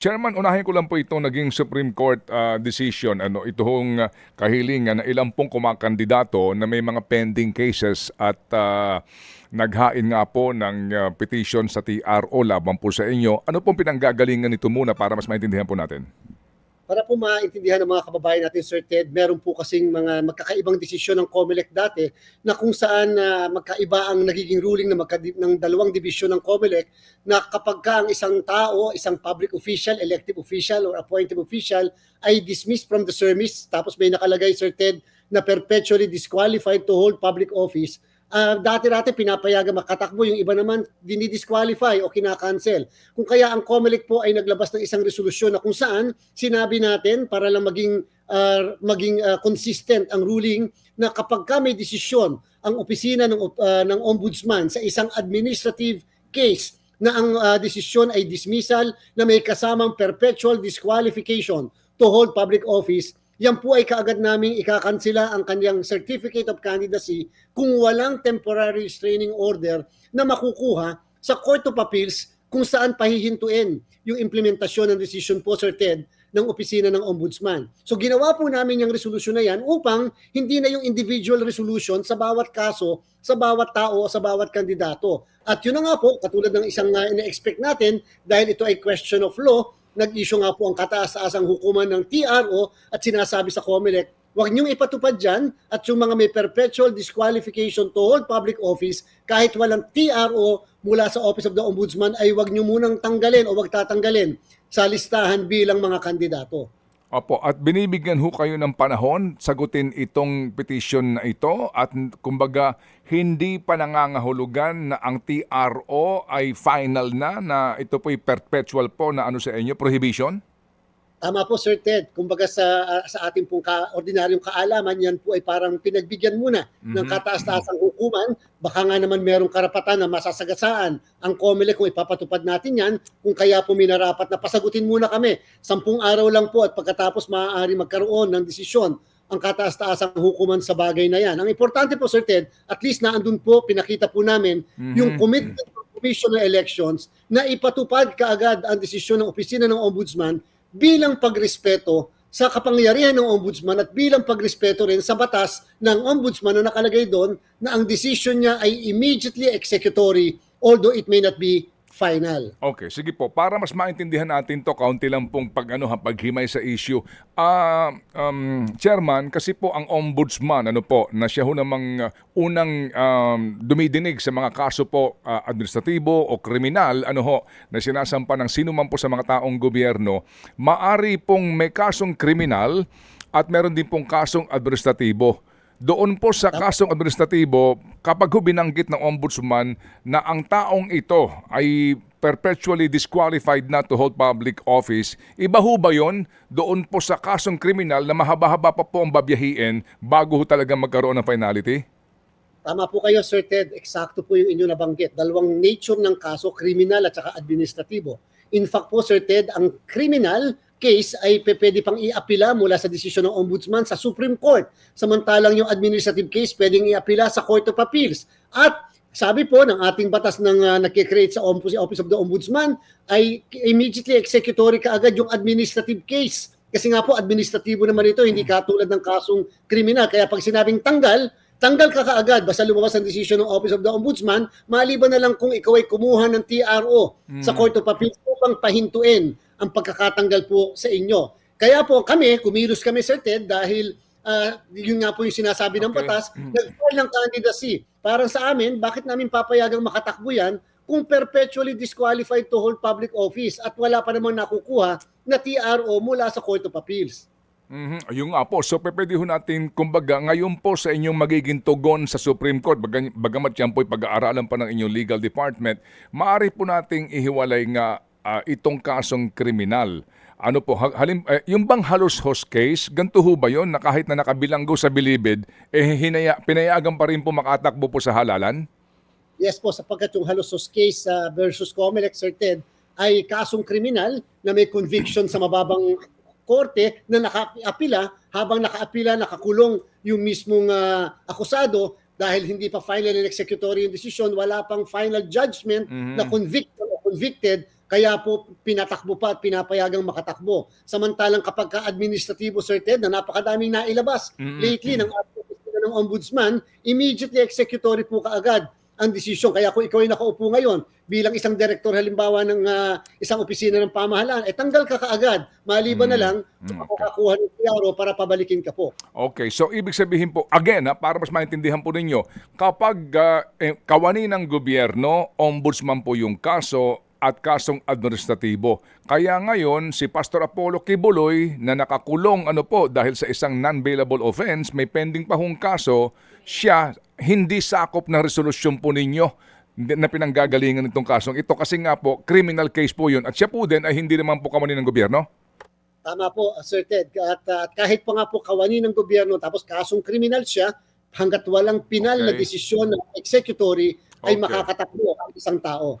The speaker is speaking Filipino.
Chairman, unahin ko lang po itong naging Supreme Court ah, decision, ano, itong ah, kahilingan na ilang pong kumakandidato na may mga pending cases at ah, naghain nga po ng ah, petition sa TRO laban po sa inyo. Ano pong pinanggagalingan nito muna para mas maintindihan po natin? Para po maintindihan ng mga kababayan natin, Sir Ted, meron po kasing mga magkakaibang desisyon ng COMELEC dati na kung saan na magkaiba ang nagiging ruling ng, magka, ng dalawang division ng COMELEC na kapag ka ang isang tao, isang public official, elective official or appointed official ay dismissed from the service tapos may nakalagay, Sir Ted, na perpetually disqualified to hold public office, Ah, dati-dati pinapayagan makatakbo, yung iba naman dinidisqualify o kinakancel. Kung kaya ang COMELEC po ay naglabas ng isang resolusyon na kung saan sinabi natin para lang maging ah, maging ah, consistent ang ruling na kapag ka may desisyon ang opisina ng ah, ng ombudsman sa isang administrative case na ang ah, desisyon ay dismissal na may kasamang perpetual disqualification to hold public office yan po ay kaagad naming ikakansela ang kanyang certificate of candidacy kung walang temporary restraining order na makukuha sa Court of Appeals kung saan pahihintuin yung implementasyon ng decision po, Sir Ted, ng opisina ng Ombudsman. So ginawa po namin yung resolusyon na yan upang hindi na yung individual resolution sa bawat kaso, sa bawat tao, sa bawat kandidato. At yun na nga po, katulad ng isang uh, ina-expect natin, dahil ito ay question of law, nag-issue nga po ang kataas-taasang hukuman ng TRO at sinasabi sa COMELEC, huwag niyong ipatupad dyan at yung mga may perpetual disqualification to hold public office kahit walang TRO mula sa Office of the Ombudsman ay huwag niyo munang tanggalin o huwag tatanggalin sa listahan bilang mga kandidato. Opo, at binibigyan ho kayo ng panahon sagutin itong petition na ito at kumbaga hindi pa nangangahulugan na ang TRO ay final na na ito po'y perpetual po na ano sa inyo, prohibition? Tama po Sir Ted, kumbaga sa ah, sa ating pong ka, ordinaryong kaalaman, yan po ay parang pinagbigyan muna ng Mhm. kataas-taasang hukuman. Baka nga naman merong karapatan na masasagasaan ang COMELEC kung ipapatupad natin yan, kung kaya po minarapat na pasagutin muna kami. Sampung araw lang po at pagkatapos maaari magkaroon ng desisyon ang kataas-taasang hukuman sa bagay na yan. Ang importante po Sir Ted, at least na andun po, pinakita po namin yung Mhm. commitment ng Commission on Elections na ipatupad kaagad ang desisyon ng opisina ng Ombudsman bilang pagrespeto sa kapangyarihan ng ombudsman at bilang pagrespeto rin sa batas ng ombudsman na nakalagay doon na ang decision niya ay immediately executory although it may not be final. Okay, sige po. Para mas maintindihan natin to, kaunti lang pong pag, ano, paghimay sa issue. Ah, um, Chairman, kasi po ang ombudsman, ano po, na siya ho namang uh, unang um, dumidinig sa mga kaso po uh, administratibo o kriminal, ano ho, na sinasampa ng sino man po sa mga taong gobyerno, maari pong may kasong kriminal at meron din pong kasong administratibo. Doon po sa kasong administratibo, kapag ho binanggit ng ombudsman na ang taong ito ay perpetually disqualified na to hold public office, iba ho ba yun doon po sa kasong kriminal na mahaba-haba pa po ang babiyahiin bago ho talaga magkaroon ng finality? Tama po kayo Sir Ted, eksakto po yung inyo nabanggit. Dalawang nature ng kaso, kriminal at saka administratibo. In fact po Sir Ted, ang criminal case ay pwede pang iapila mula sa desisyon ng ombudsman sa Supreme Court. Samantalang yung administrative case pwedeng iapila sa Court of Appeals. At sabi po ng ating batas ng uh, nakikreate sa Office of the Ombudsman ay immediately executory kaagad yung administrative case. Kasi nga po administratibo naman ito, hindi katulad ng kasong kriminal. Kaya pag sinabing tanggal, tanggal ka kaagad basta lumabas ang decision ng Office of the Ombudsman, maliban na lang kung ikaw ay kumuha ng TRO sa Court of Appeals upang pahintuin ang pagkakatanggal po sa inyo. Kaya po kami, kumilos kami Sir Ted dahil ah, yun nga po yung sinasabi ng Okay. batas, nag-file ng candidacy. Para sa amin, bakit namin papayagang makatakbo yan kung perpetually disqualified to hold public office at wala pa namang nakukuha na TRO mula sa Court of Appeals. Mhm, Ayun nga po. So, pwede ho natin, kumbaga, ngayon po sa inyong magiging tugon sa Supreme Court, baga- bagamat yan po pag-aaralan pa ng inyong legal department, maaari po nating ihiwalay nga ah, itong kasong kriminal. Ano po, ha- halim, eh, yung bang halos host case, ganito ho ba yun na kahit na nakabilanggo sa bilibid, eh hinaya, pinayagan pa rin po makatakbo po sa halalan? Yes po, sapagkat yung Halosos case uh, versus Comelec, Sir Ted, ay kasong kriminal na may conviction sa mababang korte na nakaapila habang nakaapila, nakakulong yung mismong ah, akusado dahil hindi pa final and executory yung decision, wala pang final judgment Mhm. na convicted o convicted Kaya po pinatakbo pa at pinapayagang makatakbo. Samantalang kapag ka administratibo, Sir Ted, na napakadaming nailabas Mm. lately ng ng ombudsman, immediately executory po kaagad ang desisyon. Kaya kung ikaw ay nakaupo ngayon bilang isang direktor halimbawa ng ah, isang opisina ng pamahalaan, eh tanggal ka kaagad. Maliban na Mm. lang, Mm, makakuha ng PRO para pabalikin ka po. Okay, so ibig sabihin po, again, ha, para mas maintindihan po ninyo, kapag ah, eh, kawani ng gobyerno, ombudsman po yung kaso at kasong administratibo. Kaya ngayon, si Pastor Apollo Kibuloy na nakakulong ano po dahil sa isang non-bailable offense, may pending pa hong kaso, siya hindi sakop ng resolusyon po ninyo na pinanggagalingan nitong kasong ito kasi nga po, criminal case po yun at siya po din ay hindi naman po kawani ng gobyerno. Tama po, Sir Ted. At, at kahit pa nga po kawani ng gobyerno tapos kasong kriminal siya, hanggat walang pinal na Okay. desisyon ng executory ay Okay. makakatakbo ang isang tao.